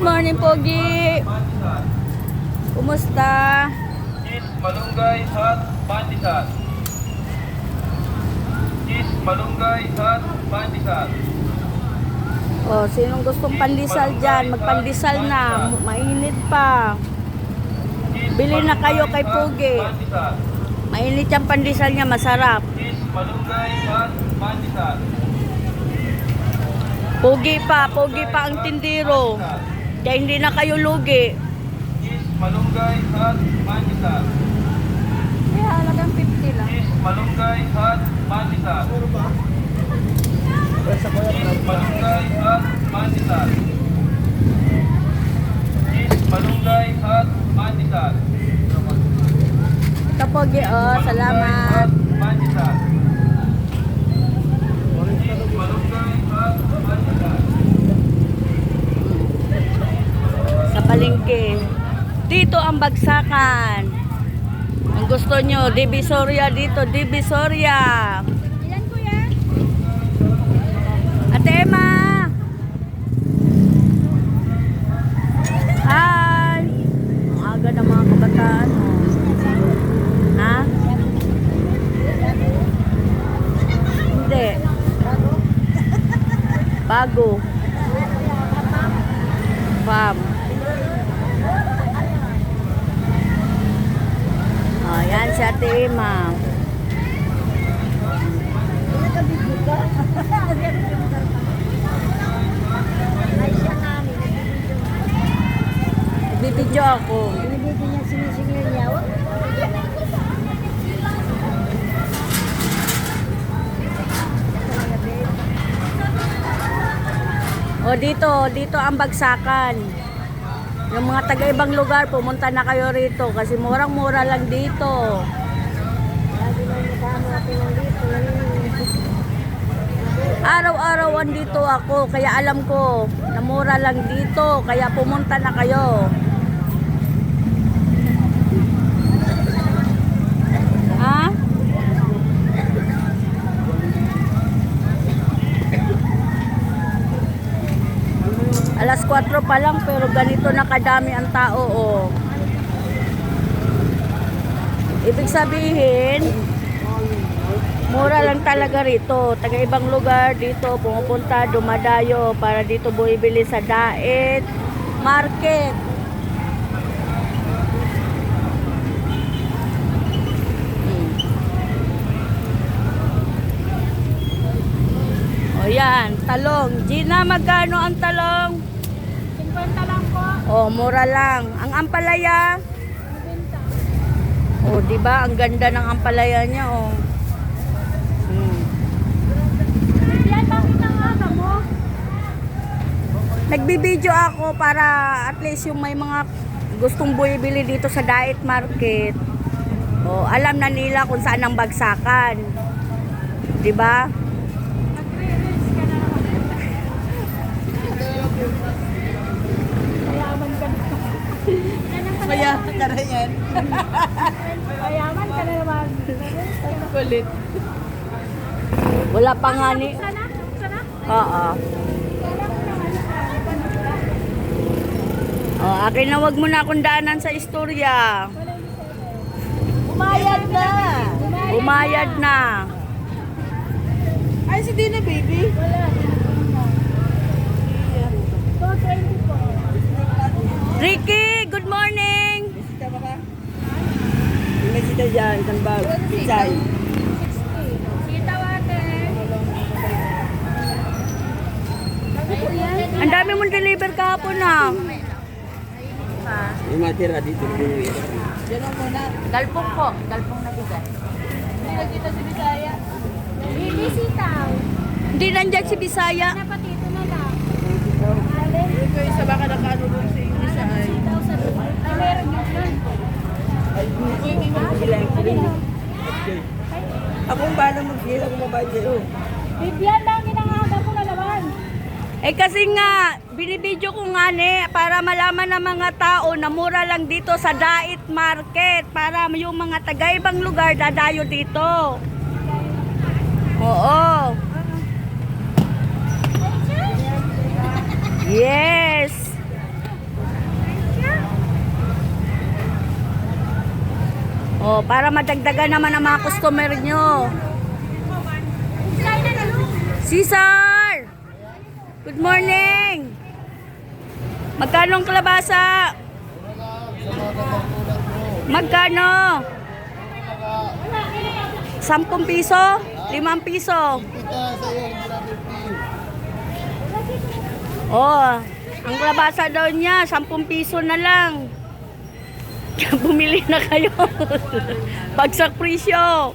Good morning, Pogi. Kumusta? Cheese Malunggay Hot Pandesal. Cheese Malunggay Hot Pandesal. Oh, sinong gustong pandesal dyan? Magpandesal na. Mainit pa. Bili na kayo kay Pandesal. Mainit yung pandesal niya, masarap. Cheese Malunggay Hot Pandesal. Pogi pa, pogi pa ang tindiro. Kaya hindi na kayo lugi. Cheese Malunggay Hot Pandesal. May halagang 50 lang. Cheese Malunggay Hot Pandesal. Cheese Malunggay Hot Pandesal. Cheese Malunggay Hot Pandesal. Ito, Pogi. Oh, salamat. Pandesal. Cheese Malunggay Hot Pandesal. Sa palengke. Dito ang bagsakan. Ang gusto nyo, Divisoria dito, Divisoria. Ilan kuya? Ate Emma! Hi! Ang aga ng mga kabataan. oh. Ha? Hindi. Bago. Fam. Oh, yan si Ate Emma. Ay, siya namin. Bibidyo ako. Binibigyan niya sinisingil niya. O dito, dito ang bagsakan. Yung mga taga-ibang lugar, pumunta na kayo rito kasi murang-mura lang dito. Araw-araw andito ako, kaya alam ko na mura lang dito, kaya pumunta na kayo. Ha? Alas 4 pa lang pero ganito na kadami ang tao oh. Ibig sabihin, mura lang talaga rito. Taga ibang lugar dito pumupunta, dumadayo para dito bumibili sa Daet Market. Hmm. O yan, talong. Gina, magkano ang talong? 50 lang po. Oh, mura lang. Ang ampalaya? Oh, 'di ba? Ang ganda ng ampalaya niya, oh. Hmm. Nagbibideo ako para at least yung may mga gustong bumibili dito sa Diet Market. Oh, alam na nila kung saan ang bagsakan. 'Di ba? Nagre-reels ka na naman. Mayaman ka na. Kaya ka na yan. Mayaman ka na naman. Kulit. Wala pa nga ni. Oo. Oh, akin na wag mo na akong daanan sa istorya. Umayad na. Bumayad na. Ay, si Dina, baby. Wala. 220 po. Ricky, good morning. Bisita ba ka? Yung bisita dyan, kanbag. Pisay. 60. Sitaw ate. Ano yan? Ang dami mong deliver kahapon na. Yung matira dito. Diyan ako muna. Galpong po. Galpong na bigas. Hindi na kita si Bisaya. Hindi sitaw. Hindi nandyan si Bisaya. Napatito na lang. Ko isa baka nakaano doon Bibyan lang din ko na naman. Eh kasi nga, binibidyo ko nga ne, para malaman ng mga tao na mura lang dito sa Dait Market. Para yung mga tagaibang lugar dadayo dito. Oo. Yes. Oh, para madagdagan naman ang mga customer nyo. Cesar! Good morning! Magkano ang kalabasa? Magkano? Sampung piso? Limang piso? Oh, ang kalabasa daw niya, 10 piso na lang. Bumili na kayo. Bagsak presyo.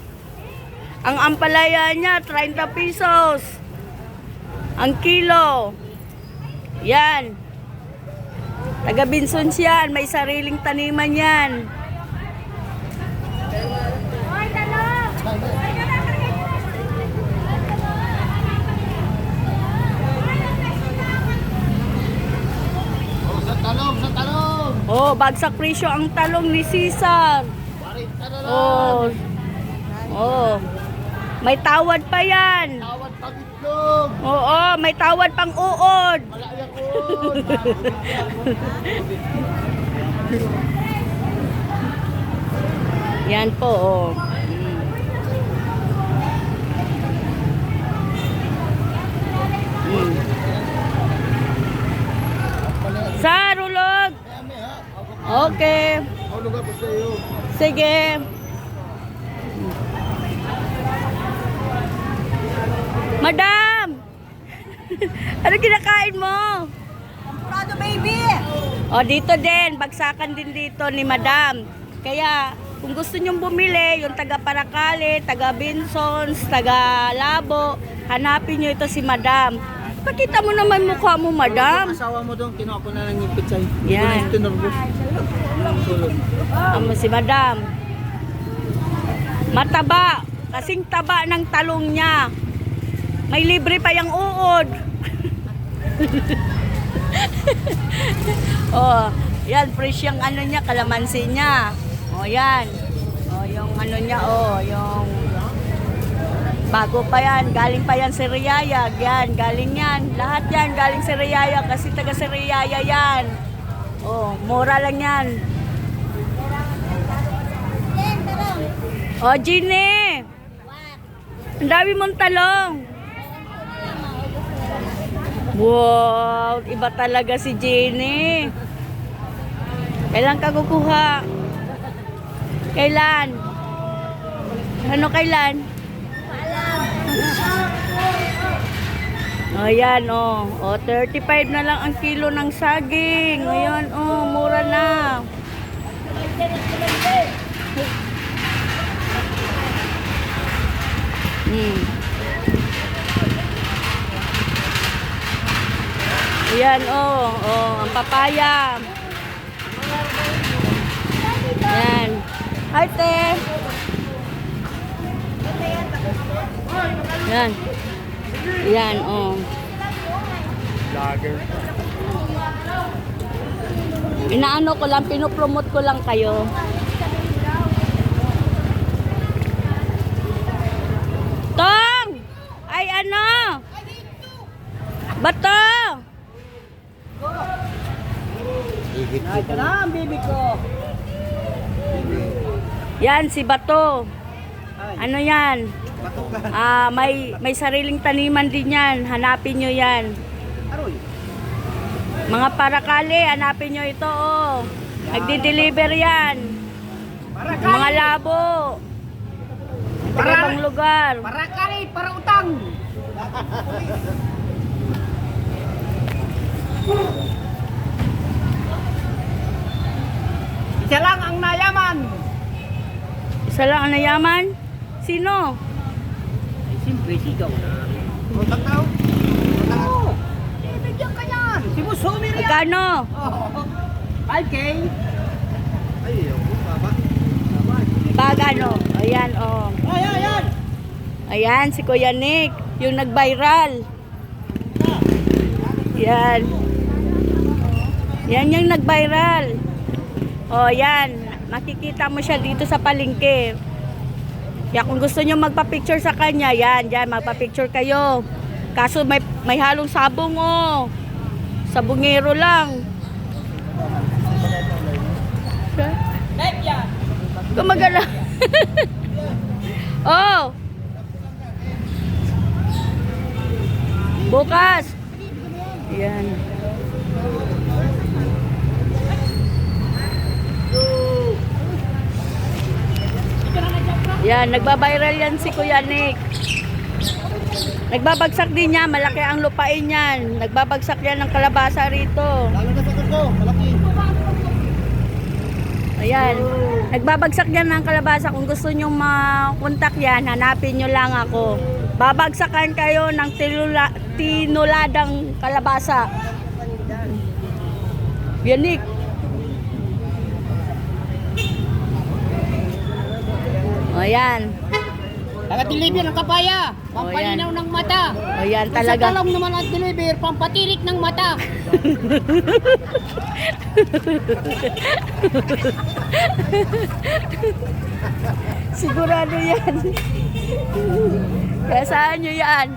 Ang ampalaya niya, 30 pesos. Ang kilo. Yan. Taga Binsons yan. May sariling taniman yan. Oh, bagsak presyo ang talong ni Cesar. Oh. Oh. May tawad pa yan. Tawad pag itlog! Oo, may tawad pang uod. Yan po, oh. Mm. Sa rulog. Okay. Sige. Madam! ano kinakain mo? Prado baby! O, dito din. Bagsakan din dito ni Madam. Kaya, kung gusto nyong bumili, yung taga Paracale, taga Binsons, taga Labo, hanapin nyo ito si Madam. Pakita mo naman mukha mo, Madam. Asawa mo doon, kinuha ko na lang yung pizza. Yan. na yung. Amo si Madam. Mataba. Kasing taba ng talong niya. May libre pa yung uod. oh, yan, fresh yung ano niya, kalamansi niya. Oh, yan. Oh, yung ano niya, oh, yung bago pa yan, galing pa yan si Riyaya. Yan, galing yan. Lahat yan, galing si Riyaya kasi taga si Riyaya yan. Oh, mura lang yan. Oh, Ginny! Ang dami mong talong. Wow, iba talaga si Jenny. Kailan ka kukuha? Kailan? Ano kailan? Oh, yan, oh. Oh, 35 na lang ang kilo ng saging. Ayan, oh, mura na. Hmm. Yan, oh, oh, ang papaya. Yan. Hi, te. Yan. Yan, oh. Lager. Inaano ko lang, pinopromote ko lang kayo. Tong! Ay ano? Bato! Ito na ang baby ko. Yan, si Bato. Ano yan? Ah, may may sariling taniman din yan. Hanapin nyo yan. Aroy. Mga parakali, hanapin nyo ito, oh. Nagdi-deliver yan. Mga labo. Para ibang lugar. Para kari, para utang. Isa lang ang nayaman. Isa lang ang nayaman. Sino? Ay, siyempre, sigaw na. Utang daw? Oo. Eh, bigyan ka yan. Si Musumi rin. Magkano? Oo. 5K. Ay, Pag ano? Ayan, oh. Ay, ay, ay. Ayan, si Kuya Nick. Yung nag-viral. Yan. Yan yung nag-viral. O, yan. Makikita mo siya dito sa palengke. Kaya kung gusto nyo magpa-picture sa kanya, yan, yan, magpa-picture kayo. Kaso may, may halong sabong, oh. Sabongero lang. Gumagala. oh! Bukas! Yan. Yan, nagbabiral yan si Kuya Nick. Nagbabagsak din niya, malaki ang lupain niyan. Nagbabagsak yan ng kalabasa rito. Lalo na sa ko, malaki. Ayan. Nagbabagsak yan ng kalabasa. Kung gusto nyo makontak yan, hanapin nyo lang ako. Babagsakan kayo ng tinula, tinuladang kalabasa. Yanik. Ayan. Taga-deliver ng kapaya. Pampalinaw ng mata. Ayan Sa talaga. talong naman ang deliver, pampatirik ng mata. Sigurado yan. Kaya saan nyo yan?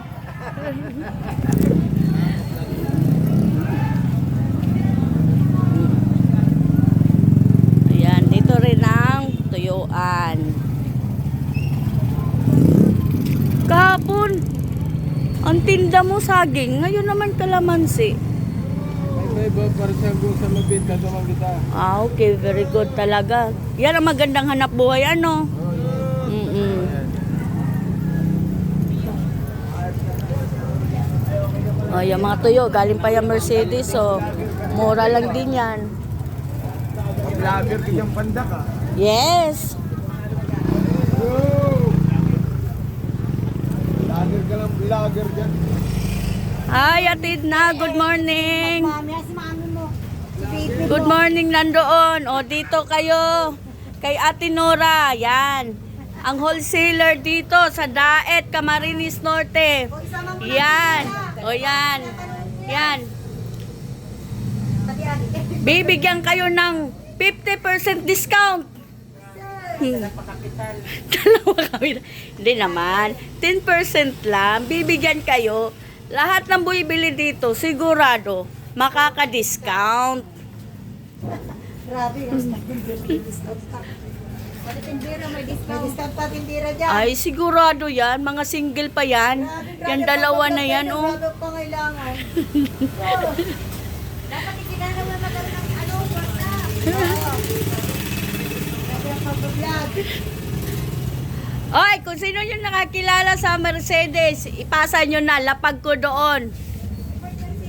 Ayan, dito rin ang tuyuan. Kahapon, ang tinda mo saging, ngayon naman kalamansi. May iba para sa sa mabit, kasama kita. Ah, okay. Very good talaga. Yan ang magandang hanap buhay, ano? Mm-mm. Oh, yung mga tuyo, galing pa yung Mercedes, so mura lang din yan. Vlogger ka diyang panda ka. Yes! Vlogger dyan. Hi, Atid na. Good morning. Good morning nandoon. O, dito kayo. Kay Ate Nora. Yan. Ang wholesaler dito sa Daet, Camarines Norte. Yan. O, yan. Yan. Bibigyan kayo ng 50% discount. Hmm. Dalawa kami. Hindi naman. 10% lang. Bibigyan kayo. Lahat ng bumibili dito, sigurado, makaka-discount. Grabe. Pati tindira may discount. May discount pa tindira dyan. Ay, sigurado yan. Mga single pa yan. Yan dalawa na yan, oh. Product pa kailangan. Dapat ikinala mo magkaroon ng ano, kwarta. Grabe ang pag-vlog. Oy, kung sino yung nakakilala sa Mercedes, ipasa nyo na, lapag ko doon.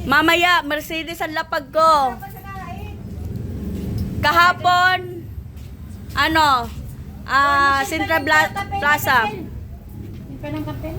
Mamaya, Mercedes ang lapag ko. Kahapon, ano, ah, Central Bla- Plaza. Yung pa ng kape na. Anong baso?